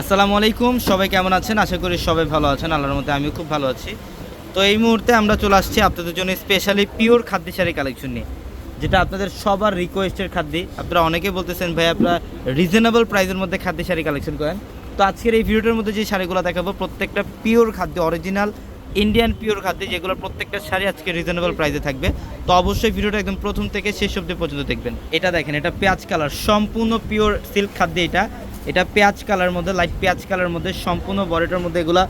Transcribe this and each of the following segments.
আসসালামু আলাইকুম, সবাই কেমন আছেন? আশা করি সবাই ভালো আছেন, আল্লাহর মধ্যে আমিও খুব ভালো আছি। তো এই মুহূর্তে আমরা চলে আসছি আপনাদের জন্য স্পেশালি পিওর খাদ্য শাড়ি কালেকশন নিয়ে, যেটা আপনাদের সবার রিকোয়েস্টের খাদ্য। আপনারা অনেকে বলতেছেন, ভাই, আপনারা রিজনেবল প্রাইসের মধ্যে খাদ্য শাড়ি কালেকশন করেন। তো আজকের এই ভিডিওটার মধ্যে যে শাড়িগুলো দেখাবো, প্রত্যেকটা পিওর খাদ্য অরিজিনাল ইন্ডিয়ান পিওর খাদ্য, যেগুলো প্রত্যেকটা শাড়ি আজকে রিজনেবল প্রাইসে থাকবে। তো অবশ্যই ভিডিওটা একদম প্রথম থেকে শেষ অব্দি পর্যন্ত দেখবেন। এটা দেখেন, এটা পেঁয়াজ কালার সম্পূর্ণ পিওর সিল্ক খাদ্য এটা। এটা পেঁয়াজ কালার মধ্যে লাইট পেঁয়াজ কালার মধ্যে, সম্পূর্ণ বডিটার মধ্যে এগুলা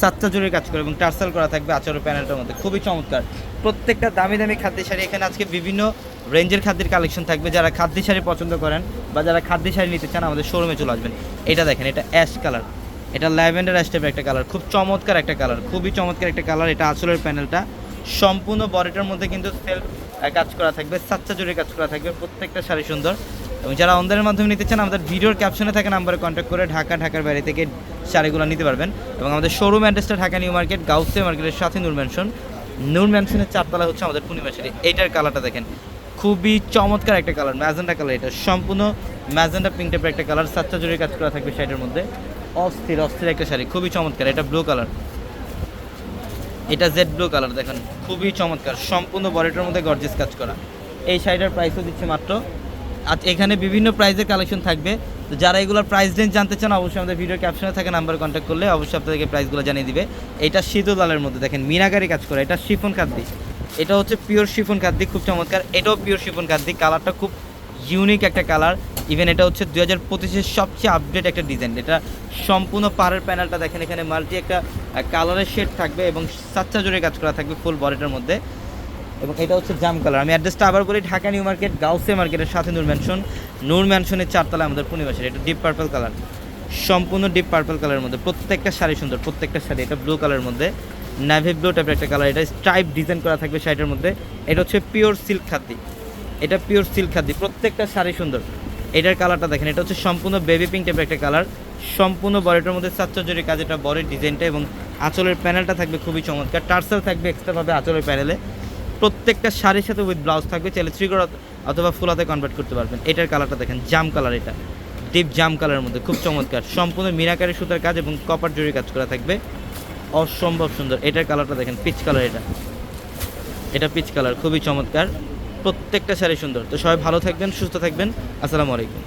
সাতটা জোরের কাজ করে এবং টার্সাল করা থাকবে আচারের প্যানেলটার মধ্যে। খুবই চমৎকার। প্রত্যেকটা দামি দামি খাদ্য শাড়ি, এখানে আজকে বিভিন্ন রেঞ্জের খাদ্যের কালেকশন থাকবে। যারা খাদ্য শাড়ি পছন্দ করেন বা যারা খাদ্য শাড়ি নিতে চান, আমাদের শোরুমে চলে আসবেন। এটা দেখেন, এটা অ্যাশ কালার এটা ল্যাভেন্ডার অ্যাশ টাইপের একটা কালার খুব চমৎকার একটা কালার খুবই চমৎকার একটা কালার এটা আঁচলের প্যানেলটা। সম্পূর্ণ বডিটার মধ্যে কিন্তু সেলফ কাজ করা থাকবে। সাতটা জোরে কাজ করা থাকবে। প্রত্যেকটা শাড়ি সুন্দর। এবং যারা অনলাইনের মাধ্যমে নিতে চান, আমাদের ভিডিওর ক্যাপশনে থাকা নাম্বারে কন্ট্যাক্ট করে ঢাকা, ঢাকার বাইরে থেকে শাড়িগুলো নিতে পারবেন। এবং আমাদের শোরুম অ্যাড্রেসটা ঢাকা নিউ মার্কেট গাউসে মার্কেটের সাথে নূর ম্যানশন নূর ম্যানশনের চারতলা হচ্ছে আমাদের পূর্ণিমা শাড়ি। এইটার কালারটা দেখেন। খুবই চমৎকার একটা কালার ম্যাজেন্ডা কালার এটা। সম্পূর্ণ ম্যাজেন্ডা পিঙ্ক টাইপের একটা কালার সাতটা জোরে কাজ করা থাকবে শাড়ির মধ্যে। অস্থির অস্থির একটা শাড়ি, খুবই চমৎকার। এটা ব্লু কালার এটা জেড ব্লু কালার দেখেন। খুবই চমৎকার। সম্পূর্ণ বডিটার মধ্যে গর্জেস কাজ করা। এই শাড়িটার প্রাইসও দিচ্ছে মাত্র আর এখানে বিভিন্ন প্রাইজের কালেকশন থাকবে। তো যারা এগুলোর প্রাইস রেঞ্জ জানতে চান, অবশ্যই আমাদের ভিডিও ক্যাপশনে থাকে নাম্বার কন্ট্যাক্ট করলে অবশ্যই আপনাদেরকে প্রাইসগুলো জানিয়ে দিবে। এটা শীতল লালের মধ্যে, দেখেন, মিনাকারি কাজ করা। এটা শিফন খাদ্যি এটা হচ্ছে পিওর শিফন খাদ্যি খুব চমৎকার। এটাও পিওর শিফন খাদ্যি কালারটা খুব ইউনিক একটা কালার ইভেন এটা হচ্ছে দু হাজার পঁচিশের সবচেয়ে আপডেট একটা ডিজাইন এটা সম্পূর্ণ পাড়ের প্যানেলটা দেখেন, এখানে মাল্টি একটা কালারের শেড থাকবে এবং সাচ্চা জোরে কাজ করা থাকবে ফুল বডিটার মধ্যে। এবং এটা হচ্ছে জাম কালার। আমি অ্যাড্রেসটা আবার বলি ঢাকা নিউ মার্কেট, গাউসে মার্কেটের সাথে নূর ম্যানশন নূর ম্যানশনের চারতলা আমাদের পূর্ণিমাসের এটা ডিপ পার্পল কালার সম্পূর্ণ ডিপ পার্পল কালারের মধ্যে, প্রত্যেকটা শাড়ি সুন্দর, প্রত্যেকটা শাড়ি, এটা ব্লু কালারের মধ্যে। নাভি ব্লু টাইপের একটা কালার এটা স্ট্রাইপ ডিজাইন করা থাকবে শাড়িটার মধ্যে। এটা হচ্ছে পিওর সিল্ক খাদ্যি। এটা পিওর সিল্ক খাদ্যি, প্রত্যেকটা শাড়ি সুন্দর। এটার কালারটা দেখেন, এটা হচ্ছে সম্পূর্ণ বেবি পিঙ্ক টাইপের একটা কালার সম্পূর্ণ বডিটার মধ্যে সাতচল্লিশ কাজ, এটা বডির ডিজাইনটা এবং আঁচলের প্যানেলটা থাকবে খুবই চমৎকার। টার্সেল থাকবে এক্সট্রাভাবে আঁচলের প্যানেলে প্রত্যেকটা শাড়ির সাথে উইথ ব্লাউজ থাকবে, চাইলে থ্রিগর অথবা ফুলাতে কনভার্ট করতে পারবেন। এটার কালারটা দেখেন জাম কালার এটা। ডিপ জাম কালারের মধ্যে, খুব চমৎকার। সম্পূর্ণ মিনাকারি সুতার কাজ এবং কপার জরি কাজ করা থাকবে। অসম্ভব সুন্দর। এটার কালারটা দেখেন পিচ কালার এটা। এটা পিচ কালার খুবই চমৎকার। প্রত্যেকটা শাড়ি সুন্দর। তো সবাই ভালো থাকবেন, সুস্থ থাকবেন। আসসালামু আলাইকুম।